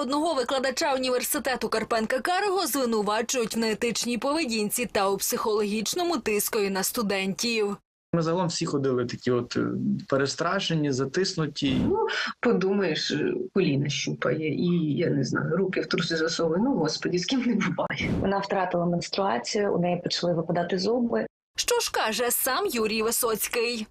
одного викладача університету Карпенка Карого звинувачують в неетичній поведінці та у психологічному тискові на студентів. Ми загалом всі ходили такі, от е, перестрашені, затиснуті. Ну, подумаєш, е, коліна щупає, і я не знаю, руки в труси засовує. Ну, господі, з ким не буває. Вона втратила менструацію, у неї почали випадати зуби. Що ж каже сам Юрій Висоцький?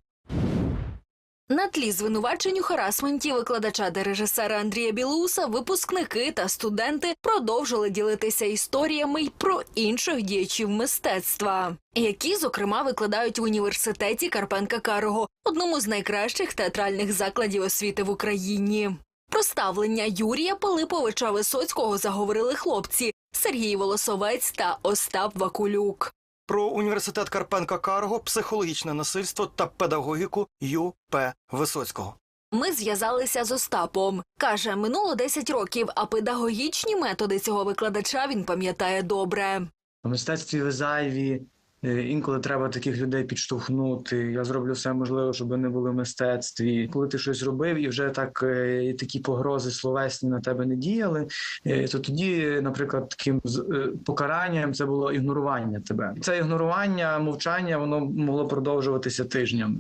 На тлі звинувачень у харасменті викладача та режисера Андрія Білуса випускники та студенти продовжили ділитися історіями й про інших діячів мистецтва, які, зокрема, викладають в університеті Карпенка Карого, одному з найкращих театральних закладів освіти в Україні. Про ставлення Юрія Пилиповича Висоцького заговорили хлопці Сергій Волосовець та Остап Вакулюк. Про університет Карпенка Карго, психологічне насильство та педагогіку Ю.П. Висоцького. Ми зв'язалися з Остапом. Каже, минуло 10 років, а педагогічні методи цього викладача він пам'ятає добре. У мистецтві ви зайві. е, Інколи треба таких людей підштовхнути. Я зроблю все можливе, щоб вони були в мистецтві. Коли ти щось робив, і вже так е, і такі погрози словесні на тебе не діяли, е, то тоді, наприклад, таким е, покаранням це було ігнорування тебе. Це ігнорування, мовчання, воно могло продовжуватися тижнями.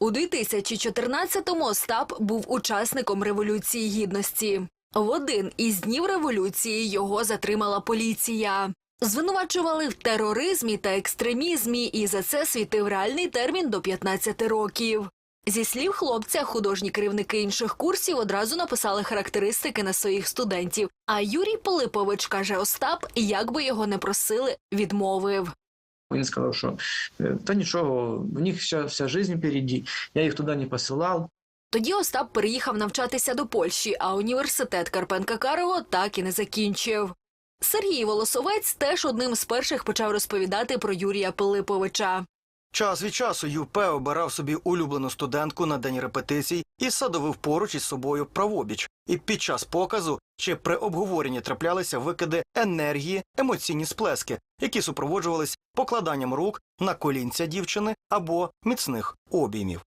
У 2014-му Остап був учасником Революції Гідності. В один із днів революції його затримала поліція. Звинувачували в тероризмі та екстремізмі, і за це світив реальний термін до 15 років. Зі слів хлопця, художні керівники інших курсів одразу написали характеристики на своїх студентів. А Юрій Пилипович каже Остап, як би його не просили, відмовив. Він сказав, що е, та нічого, в них вся, вся життя впереді, я їх туди не посилав. Тоді Остап переїхав навчатися до Польщі, а університет Карпенка Карого так і не закінчив. Сергій Волосовець теж одним з перших почав розповідати про Юрія Пилиповича. Час від часу Ю.П. обирав собі улюблену студентку на день репетицій і садовив поруч із собою правобіч. І під час показу чи при обговоренні траплялися викиди енергії, емоційні сплески, які супроводжувались покладанням рук на колінця дівчини або міцних обіймів.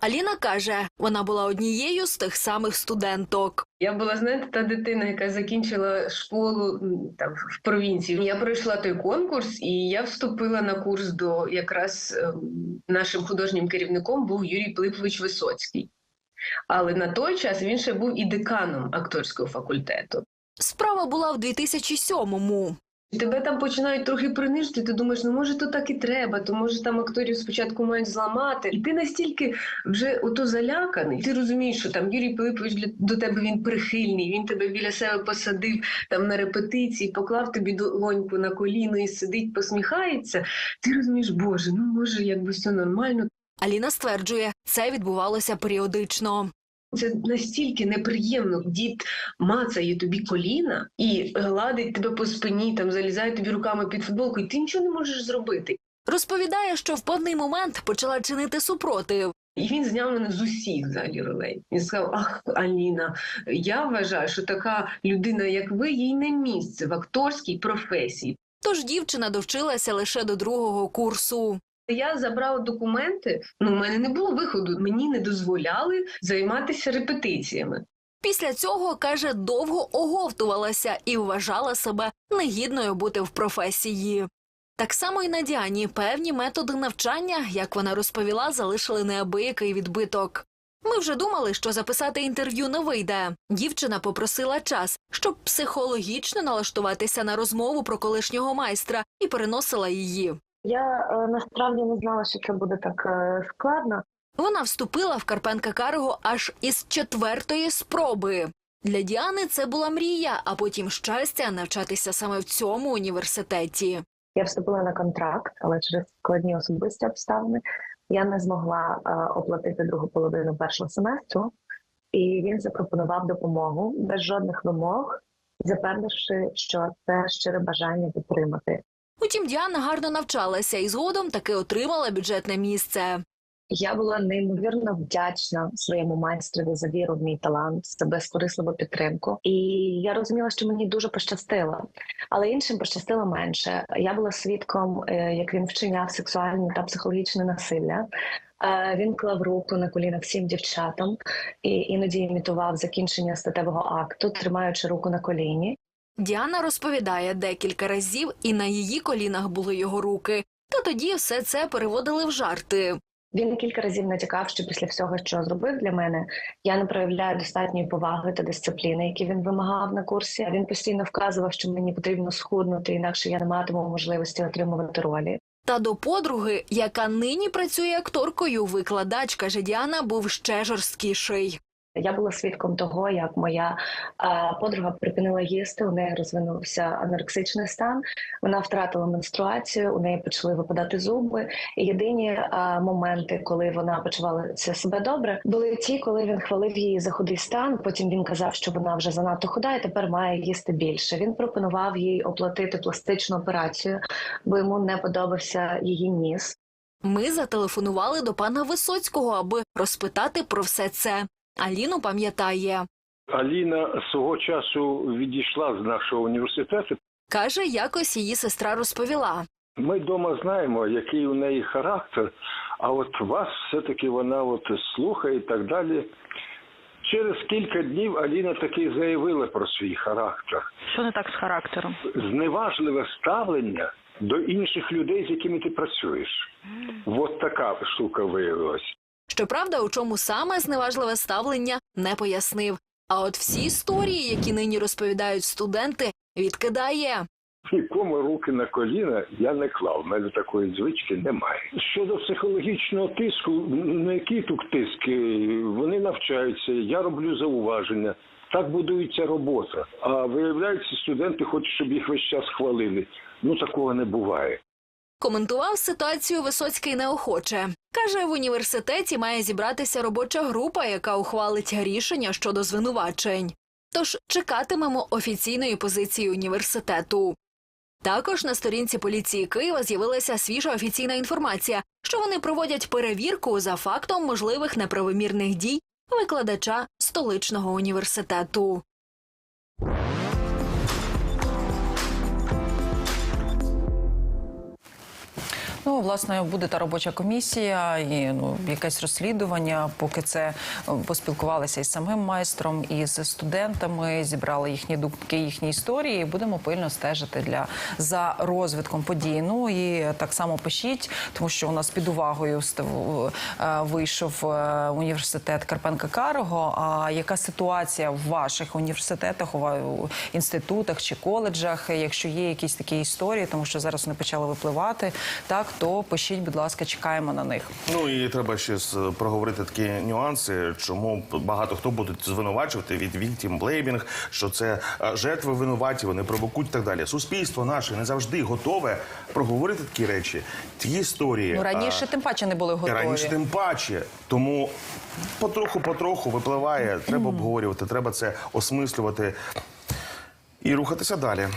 Аліна каже, вона була однією з тих самих студенток. Я була, знаєте, та дитина, яка закінчила школу там в провінції. Я пройшла той конкурс, і я вступила на курс до якраз ем, нашим художнім керівником був Юрій Пилипович Висоцький. Але на той час він ще був і деканом акторського факультету. Справа була в 2007-му. Тебе там починають трохи принижити. Ти думаєш, ну може то так і треба, то може там акторів спочатку мають зламати. І ти настільки вже ото заляканий. Ти розумієш, що там Юрій Пилипович для до тебе він прихильний. Він тебе біля себе посадив там на репетиції, поклав тобі долоньку на коліно і сидить, посміхається. Ти розумієш, боже, ну може, якби все нормально. Аліна стверджує, це відбувалося періодично. Це настільки неприємно. Дід мацає тобі коліна і гладить тебе по спині, там залізає тобі руками під футболку, і ти нічого не можеш зробити. Розповідає, що в певний момент почала чинити супротив. І він зняв мене з усіх взагалі ролей. Він сказав: Ах, Аліна, я вважаю, що така людина, як ви, їй не місце в акторській професії. Тож дівчина довчилася лише до другого курсу. Я забрала документи. Ну, в мене не було виходу. Мені не дозволяли займатися репетиціями. Після цього каже, довго оговтувалася і вважала себе негідною бути в професії. Так само і на Діані певні методи навчання, як вона розповіла, залишили неабиякий відбиток. Ми вже думали, що записати інтерв'ю не вийде. Дівчина попросила час, щоб психологічно налаштуватися на розмову про колишнього майстра, і переносила її. Я е, насправді не знала, що це буде так е, складно. Вона вступила в Карпенка Карго аж із четвертої спроби. Для Діани це була мрія, а потім щастя навчатися саме в цьому університеті. Я вступила на контракт, але через складні особисті обставини я не змогла е, оплатити другу половину першого семестру, і він запропонував допомогу без жодних вимог, запевнивши, що це щире бажання підтримати. Утім, Діана гарно навчалася і згодом таки отримала бюджетне місце. Я була неймовірно вдячна своєму майстрові за віру в мій талант, за безкорисливу підтримку. І я розуміла, що мені дуже пощастило, але іншим пощастило менше. Я була свідком, е, як він вчиняв сексуальне та психологічне насилля. Е, Він клав руку на коліна всім дівчатам і іноді імітував закінчення статевого акту, тримаючи руку на коліні. Діана розповідає, декілька разів і на її колінах були його руки. Та тоді все це переводили в жарти. Він кілька разів натякав, що після всього, що зробив для мене, я не проявляю достатньої поваги та дисципліни, які він вимагав на курсі. Він постійно вказував, що мені потрібно схуднути, інакше я не матиму можливості отримувати ролі. Та до подруги, яка нині працює акторкою, викладач, каже Діана, був ще жорсткіший. Я була свідком того, як моя подруга припинила їсти. У неї розвинувся анорексичний стан. Вона втратила менструацію, у неї почали випадати зуби. І єдині моменти, коли вона почувала себе добре, були ті, коли він хвалив її за худий стан. Потім він казав, що вона вже занадто худа і тепер має їсти більше. Він пропонував їй оплатити пластичну операцію, бо йому не подобався її ніс. Ми зателефонували до пана Висоцького, аби розпитати про все це. Аліну пам'ятає. Аліна свого часу відійшла з нашого університету. Каже, якось її сестра розповіла. Ми вдома знаємо, який у неї характер, а от вас все-таки вона от слухає і так далі. Через кілька днів Аліна таки заявила про свій характер. Що не так з характером? Зневажливе ставлення до інших людей, з якими ти працюєш. От така штука виявилась. Щоправда, у чому саме зневажливе ставлення не пояснив. А от всі історії, які нині розповідають студенти, відкидає. Нікому руки на коліна я не клав. У мене такої звички немає. Щодо психологічного тиску, на який тут тиск? Е, Вони навчаються, я роблю зауваження. Так будується робота. А виявляється, студенти хочуть, щоб їх весь час хвалили. Ну такого не буває. Коментував ситуацію Висоцький неохоче. Каже, в університеті має зібратися робоча група, яка ухвалить рішення щодо звинувачень. Тож чекатимемо офіційної позиції університету. Також на сторінці поліції Києва з'явилася свіжа офіційна інформація, що вони проводять перевірку за фактом можливих неправомірних дій викладача столичного університету. Ну, власне, буде та робоча комісія і ну, якесь розслідування. Поки це е, поспілкувалися із самим майстром, і з студентами, зібрали їхні думки, їхні історії. Будемо пильно стежити для за розвитком подій. Ну і так само пишіть, тому що у нас під увагою е, вийшов е, університет Карпенка Карого. А яка ситуація в ваших університетах, у інститутах чи коледжах? Якщо є якісь такі історії, тому що зараз вони почали випливати, так то пишіть, будь ласка, чекаємо на них. Ну і треба ще проговорити такі нюанси, чому багато хто буде звинувачувати від victim blaming, що це е, жертви винуваті, вони провокують і так далі. Суспільство наше не завжди готове проговорити такі речі. Ті історії Ну раніше е, тим паче не були готові. раніше тим паче. Тому потроху-потроху випливає. Треба обговорювати, треба це осмислювати і рухатися далі.